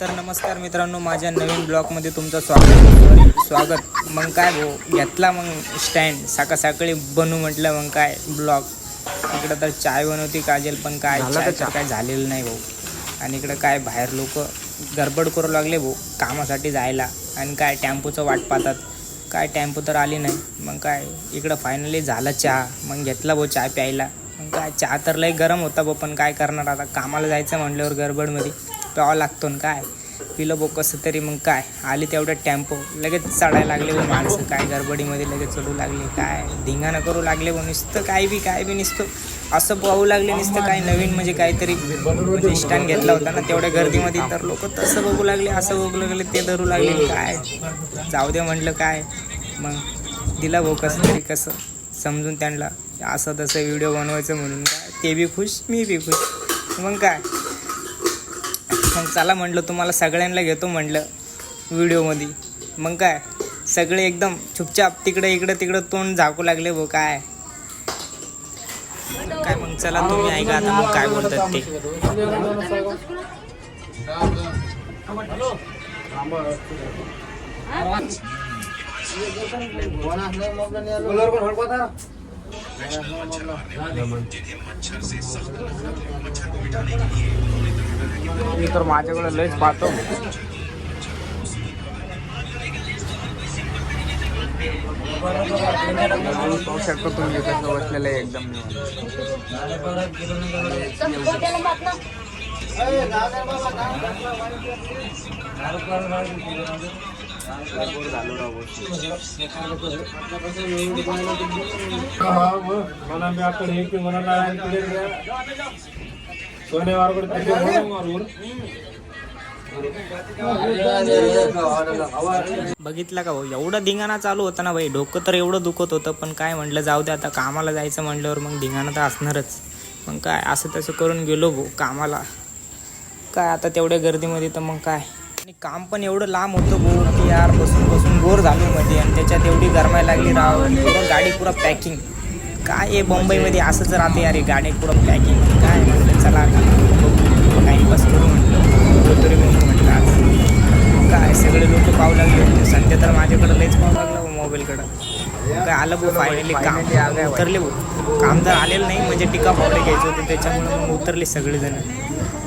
तर नमस्कार मित्रांनो माझ्या नवीन ब्लॉगमध्ये तुमचं स्वागत स्वागत. मग काय भाऊ घेतला मग स्टँड सकाळ सकाळी बनवू म्हटलं मग काय ब्लॉग? इकडं तर चाय बनवती काजल पण काय चाय तर? काय झालेलं नाही भाऊ. आणि इकडं काय बाहेर लोक गडबड करू लागले भाऊ कामासाठी जायला. आणि काय टेम्पोचं वाट पाहतात. काय टेम्पो तर आली नाही. मग काय इकडं फायनली झालं चहा. मग घेतला भाऊ चहा प्यायला. मग काय चहा तर लई गरम होता भाऊ पण काय करणार आता? कामाला जायचं म्हटल्यावर गडबडमध्ये. प्यावा लागतो ना काय? पिलं बो कसं तरी मग काय? आली तेवढ्या टेम्पो. लगेच चढायला लागले भाऊ माणसं. काय गडबडीमध्ये लगेच चढू लागले काय? धिंगाणं करू लागले भाऊ नुसतं काय बी काय बी नुसतं. असं पाहू लागले नुसतं काय नवीन म्हणजे काहीतरी. म्हणजे स्टँड घेतला होता ना तेवढ्या गर्दीमध्ये तर लोक तसं बघू लागले असं बघू लागले ते धरू लागले काय? जाऊ दे म्हटलं काय? मग दिला भाऊ कसं तरी कसं. समजून त्यांना असं तसं व्हिडिओ बनवायचं म्हणून. काय ते बी खुश मी बी खुश. मग काय? मग चला म्हटलं तुम्हाला सगळ्यांना घेतो म्हटलं व्हिडिओमध्ये. मग काय सगळे एकदम चुपचाप तिकडे इकडं तिकडं तोंड झाकू लागले भाऊ काय? काय मग चला तुम्ही ऐका आता मग काय बोलतात ते. मी तर माझ्याकडे लयच पाहतो. पाहू शकतो तुम्ही कसं बसलेलं आहे एकदम निवांत. मला मी आता हे की मला म्हणून बघितला का भाऊ एवढं धिंगाणा चालू होता ना भाई. डोकं तर एवढं दुखत होतं पण काय म्हटलं जाऊ दे आता कामाला जायचं म्हटल्यावर मग धिंगाणा तर असणारच. मग काय असं तसं करून गेलो भाऊ कामाला. काय आता तेवढ्या गर्दीमध्ये तर मग काय? आणि काम पण एवढं लांब होतं भाऊ की यार बसून बसून बोर झालो मध्ये. आणि त्याच्यात एवढी गरमायला लागली राव. गाडी पुरा पॅकिंग काय आहे बॉम्बेमध्ये असंच राहते अरे गाडी पुढं पॅकिंग काय म्हटलं चला आता. बघू टाईमपास करू म्हटलं. तरी म्हणून म्हटलं आज काय सगळे लोक पाहू लागले होते. सध्या तर माझ्याकडे लईच पाहू लागलं मोबाईलकडं. काय आलं भाऊ फायनली काम. उतरले भाऊ. काम तर आलेलं नाही म्हणजे टिका पावले घ्यायचे होते त्याच्यामुळे मग उतरले सगळेजण.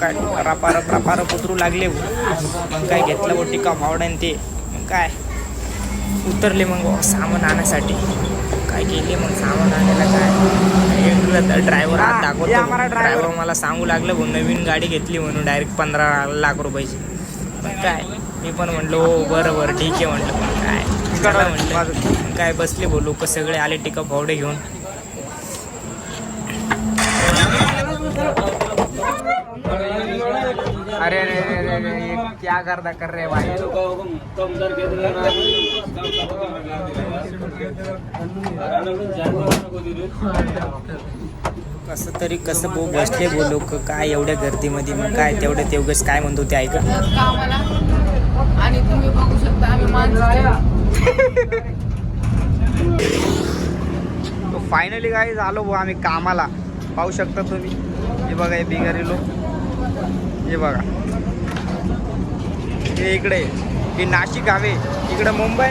काय रपारप रपारप उतरू लागले मग काय घेतलं भाऊ टिका पावडे आणि ते. मग काय? उतरले मग सामान आणण्यासाठी काय केले मग सामान आणायला काय? ड्रायव्हर हात दाखवतो. ड्रायव्हर मला सांगू लागलं भाऊ नवीन गाडी घेतली म्हणून डायरेक्ट पंधरा लाख रुपयाची. पण काय? मी पण म्हणलो हो बरं बरं ठीक आहे म्हटलं पण काय? म्हटलं काय बसले भाऊ लोक सगळे आले टिका फावडे घेऊन. अरे अरे अरे अरे क्या करता कर रहे भाई? कसं तरी कसं भाऊ बसले भाऊ लोक काय एवढ्या गर्दीमध्ये मग काय तेवढे तेवढंच काय म्हणतो ते ऐका आणि तुम्ही बघू शकता आम्ही माणसं फायनली काय झालो भाऊ आम्ही कामाला. पाहू शकता तुम्ही. हे बघा हे बिगारी लोक. हे बघा. हे इकडे हे नाशिक हवे इकडे मुंबई.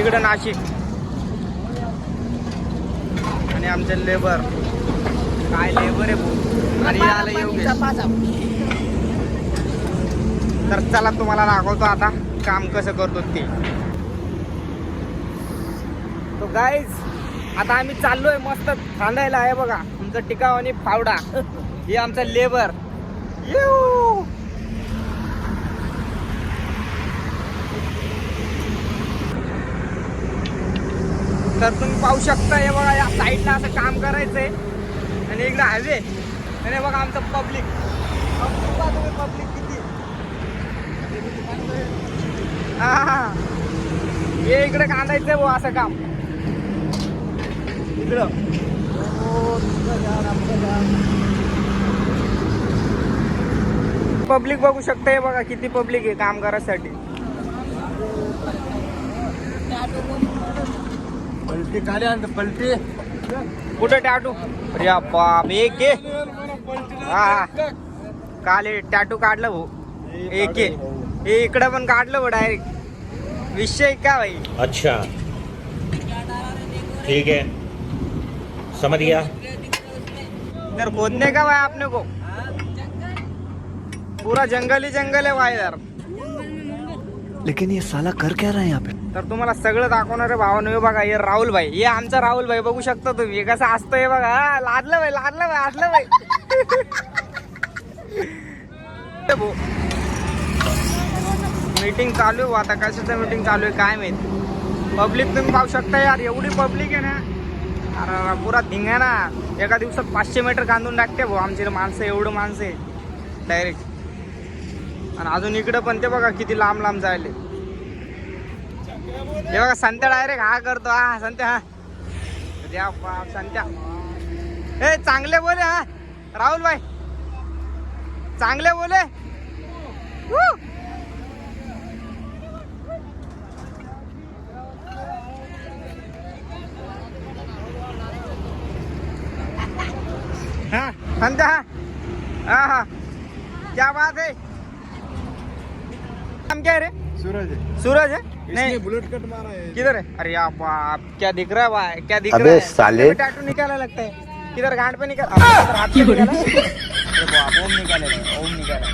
इकडे नाशिक. आणि आमचे लेबर. काय लेबर आहे आणि आलं योगेश तर चला तुम्हाला दाखवतो आता काम कसं करतो ते. तो गाईज आता आम्ही चाललोय मस्त खांदायला आहे बघा. तुमचं टिकाव आणि फावडा. हे आमचं लेबर. येऊ. तर तुम्ही पाहू शकता. हे बघा या साईडला असं काम करायचंय. आणि इकडे हायवे आणि बघा आमचं पब्लिक तुम्ही पब्लिक किती? हा हा. हे इकडे कांदायचंय भाऊ असं काम. इकडं. पब्लिक बघू शकता हे बघा किती पब्लिक आहे काम करायसाठी. पलटी काढे आणतो पलटी। कुठं टॅटू। अरे बाप एक घे हा हा. काल हे काढलं भाऊ एक. हे इकडं पण काढलं बघ डायरेक्ट। विषय का भाई? अच्छा। ठीक है। समझ गया। इधर खोदने का भाई आपने को। पूरा जंगल ही जंगल है भाई इधर। लेकिन ये साला कर क्या रहा है यहाँ पे? तर तुम्हाला सगळं दाखवणार आहे भावानं. हे बघा हे राहुल भाई. हे आमचा राहुल भाई बघू शकता तुम्ही. हे कसं असतं हे बघा लादलं भाई लादलं भाई असलं भाई. मीटिंग चालू आहे. आता कशाचं मीटिंग चालू आहे काय माहीत. पब्लिक तुम्ही पाहू शकता यार. एवढी पब्लिक आहे ना. अरे पुरा धिंगा ना. एका दिवसात पाचशे मीटर कांदून टाकते भाऊ. आमची माणसं एवढं माणसं आहे. डायरेक्ट आणि अजून इकडं पण ते बघा किती लांब लांब जायले. हे बघा संत्या डायरेक्ट हा करतो हा संत्या हा. द्या बाप, संत्या. ए चांगले बोले हा. राहुल भाई चांगले बोले. हा संत्या हा. हा हा. क्या बात है. नाम क्या है रे? सूरज सूरज है नहीं. बुलेट कट मारा है। किधर है? अरे आप बाप क्या दिख रहा है भाई? क्या दिख अबे रहा है? साले। टैटू निकाला लगता है। किधर गांड पे निकाल हाथ पे निकाला? अरे बाप ओम निकाले ओम निकाला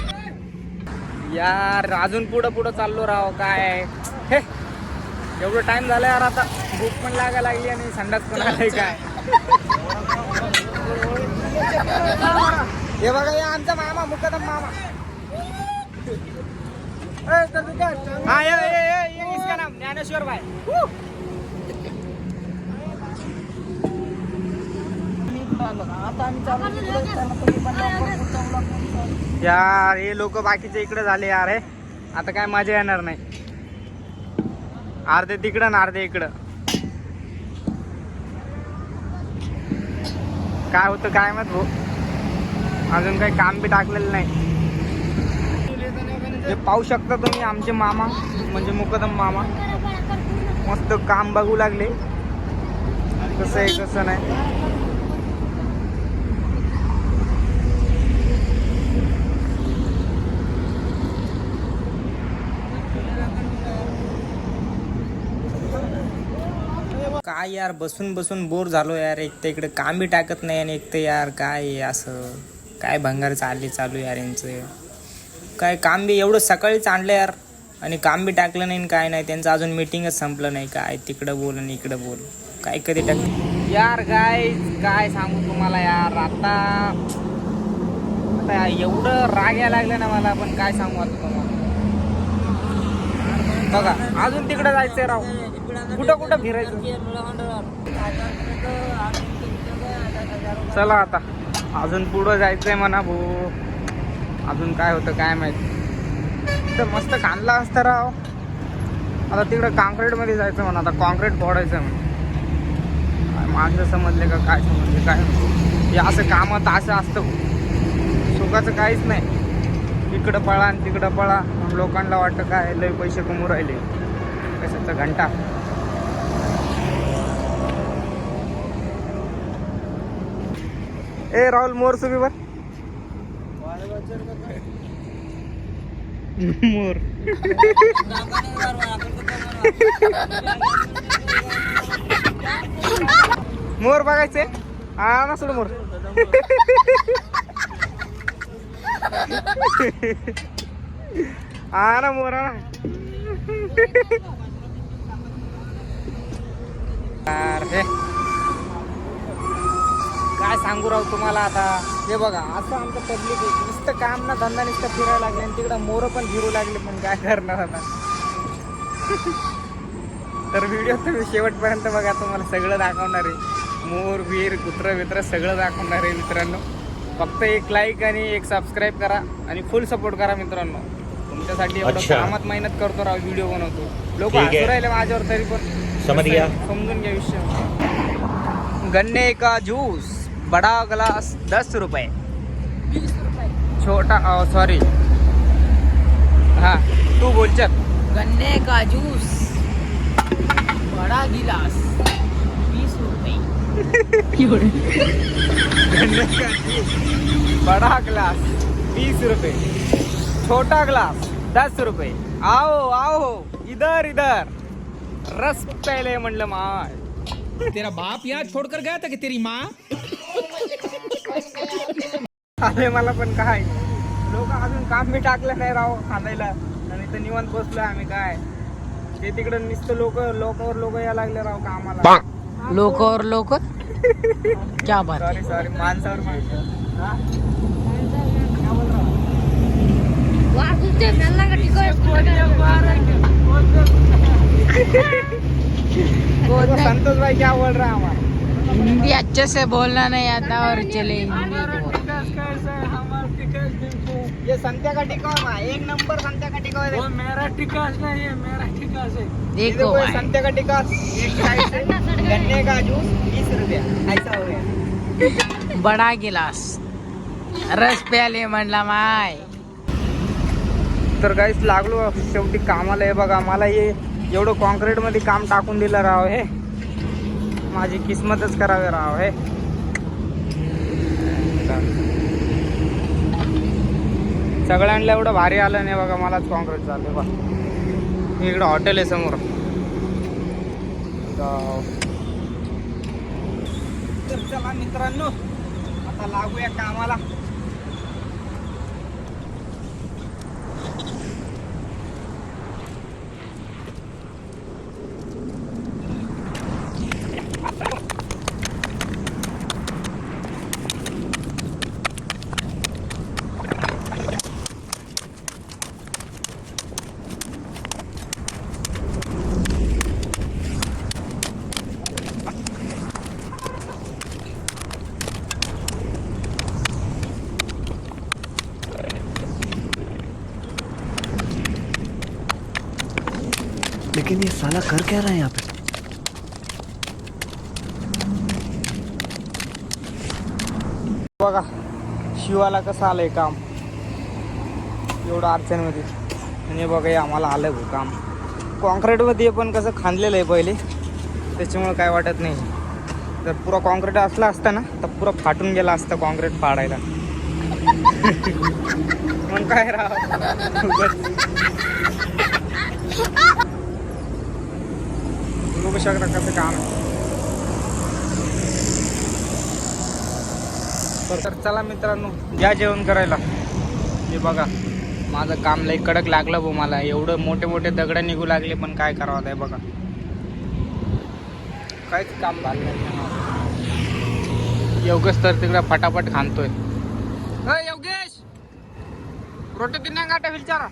यार अजून पुढं पुढं चाललो राव काय हे एवढं टाइम झाला यार आता. भूक पण लागा लागली आणि संडास पण आलाय काय? हे बघा या आमचा मामा मुकदम मामा? हा ये ये ये ये इसका नाम? ज्ञानेश्वर भाई. यार हे लोक बाकीचे इकडे झाले यार हे. आता काय मजा येणार नाही. अर्धे तिकडं ना अर्धे इकडं. काय होतं काय मत भाऊ? अजून काही काम बी टाकलेलं नाही. हे पाहू शकता तुम्ही आमचे मामा म्हणजे मुकदम मामा. मस्त काम बघू लागले. कसं आहे कसं नाही. काय यार बसून बसून बोर झालो यार. एक तर इकडे कामही टाकत नाही आणि एक तर यार काय असं. काय भंगार चालले चालू यार यांचं. काय काम बी एवढं सकाळीच आणलं यार. आणि काम बी टाकलं नाही आणि काय नाही. त्यांचं अजून मिटिंगच संपलं नाही. काय तिकडं बोल आणि इकडं बोल. काय कधी टाक यार काय काय सांगू तुम्हाला यार. आता आता एवढं राग यायला लागलं ना मला पण काय सांगू आता तुम्हाला. बघा अजून तिकडे जायचंय राव. कुठं कुठं फिरायचं? चला आता. अजून पुढं जायचंय म्हणा भाऊ. अजून काय होतं काय माहीत. तर मस्त कांदला असता राव. आता तिकडं काँक्रीटमध्ये जायचं म्हणा आता कॉन्क्रीट फोडायचं म्हणून. माझं माणसं समजले का काय समजले काय हे असं कामात असं असतं. सुखाचं काहीच नाही. इकडं पळा आणि तिकडं पळा. लोकांना वाटतं काय लय पैसे कमू राहिले. कशाचा घंटा. ए राहुल मोर सुबी बर मोर मोर बघायचे हा ना सोड मोर हा ना मोर हा ना यार, हे काय सांगू राहू तुम्हाला आता? हे बघा असं आमचं पब्लिक नुसतं काम ना धंदा नुसतं फिरायला लागले आणि तिकडं मोरं पण फिरू लागले पण काय करणार आता? तर व्हिडिओ तुम्ही शेवटपर्यंत बघा तुम्हाला सगळं दाखवणार आहे. मोर वीर कुत्र बित्र सगळं दाखवणार आहे मित्रांनो. फक्त एक लाईक आणि एक सबस्क्राईब करा आणि फुल सपोर्ट करा मित्रांनो. तुमच्यासाठी एवढं. कामात मेहनत करतो राव व्हिडिओ बनवतो. लोक. हसू राहिले माझ्यावर तरी पण. समजून घ्या विषय. गन्ने का जूस बड़ा ग्लास दस रुपए। छोटा सॉरी हाँ तू बोल चल। गन्ने का जूस। बड़ा गिलास। बीस रुपए। गन्ने का जूस। बड़ा ग्लास बीस रुपए। छोटा ग्लास दस रुपये आओ आओ। इधर इधर। रस प्यायले म्हणलं माय तेरा बाप यहाँ छोड़कर गया था कि तेरी माँ? अरे मला पण काय? लोक अजून काम बी टाकलं नाही राव खांदायला आणि इथं निवांत बसलोय आम्ही काय? ते तिकडे नुसतं लोक लोकांवर लोक यायला लागले राव कामाला. लोक और लोक? क्या बात है सॉरी सॉरी माणसावर माणसं. संतोष भाई क्या बोल रहा है हमारा? हिंदी अच्छे से बोलना नहीं आता और चले ये संत्या का टिकाव है एक नंबर संत्या का टिकाव है। मेरा टिकास नहीं है मेरा टिकास है। ये देखो संत्या का टिकाव एक साइड से गन्ने का जूस बीस रुपया ऐसा हो गया। बडा गिलास। रस प्याले म्हणला माय। तर काहीच लागलो शेवटी कामाला आहे बघा मला हे एवढं कॉन्क्रीटमध्ये काम टाकून दिलं राव हे. माझी किस्मतच करावे राव हे. सगळ्यांना एवढं भारी आलं नाही बघा मलाच कॉन्क्रीट चाललं बा इकडं हॉटेल आहे समोर. तर चला मित्रांनो आता लागूया कामाला. लेकिन ये साला कर क्या रहा है यहाँ पे? बघा शिवाला कसं आलंय काम. एवढं अडचणमध्ये. आणि बघा हे आम्हाला आलं भाऊ काम. कॉन्क्रीटमध्ये पण कसं खांदलेलं आहे पहिले. त्याच्यामुळं काय वाटत नाही. जर पुरा कॉन्क्रीट असला असता ना तर पुरा फाटून गेला असता कॉन्क्रीट फाडायला. मग काय राहा बघू शकता कसं काम. आहे तर चला मित्रांनो या जेवण करायला. हे बघा माझं काम लई कडक लागलं भाऊ मला. एवढं मोठे मोठे दगड निघू लागले पण काय करावं आहे बघा. काहीच काम झालं नाही. योगेश तर तिकडे फटाफट खाणतोय योगेश! रोटी तिने गाठा विचारा.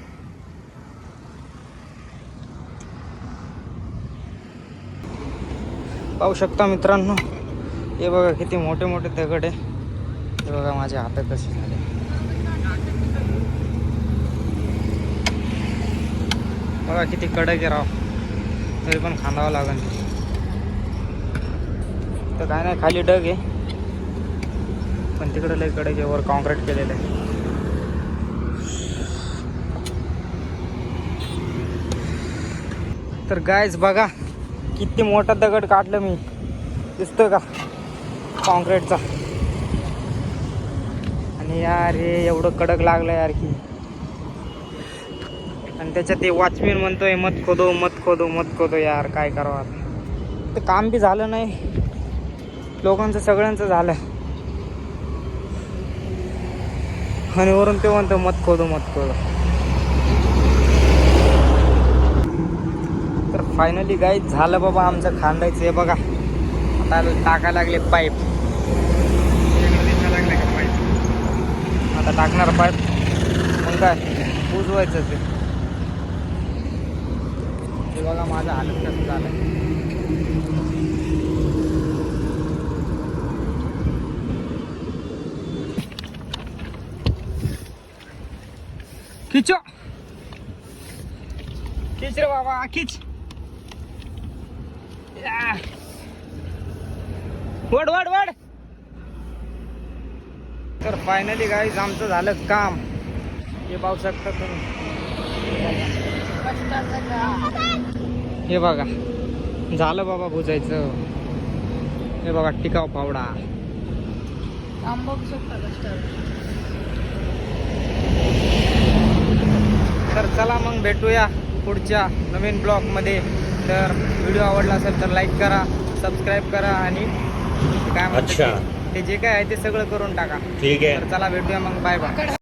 पाहू शकता मित्रांनो. हे बघा किती मोठे मोठे दगड आहे. हे बघा माझ्या हातात कसे झाले. बघा किती कडक आहे राव. तरी पण खांदावं लागेल. तर काय नाही खाली डग आहे. पण तिकडे लय कडक आहे वर कॉन्क्रीट केलेलं आहे. तर गायच बघा. किती मोठा दगड काढलं मी. दिसतोय का? कॉन्क्रीटचा आणि यार हे एवढं कडक लागलं यार की. आणि त्याच्यात ते वॉचमॅन म्हणतोय मत खोदो मत खोदो मत खोदो यार काय करावा ते काम बी झालं नाही. लोकांचं सगळ्यांचं झालं. आणि वरून ते म्हणतो मत खोदो मत खोदो. फायनली गाई झालं बाबा आमचं खांदायचं. हे बघा. आता टाकायला लागले पाईप. आता टाकणार पाईप. मग काय? उजवायचं ते हे बघा माझं हालत कसं झालं. खिचो. खिच रे बाबा खिच या. वड वड वड. तर फायनली गाईज आमचं झालं काम. हे पाहू शकता तुम्ही. हे बघा. झालं बाबा बुजायचं हे बघा टिकाव पावडा. काम बघू शकता तर चला मग भेटूया पुढच्या नवीन ब्लॉगमध्ये तर व्हिडिओ आवडला असेल तर लाईक करा सबस्क्राईब करा आणि काय म्हणतात अच्छा. ते- ते जे काय आहे ते सगळं करून टाका. ठीक है तर चला भेटूया मग. Bye bye.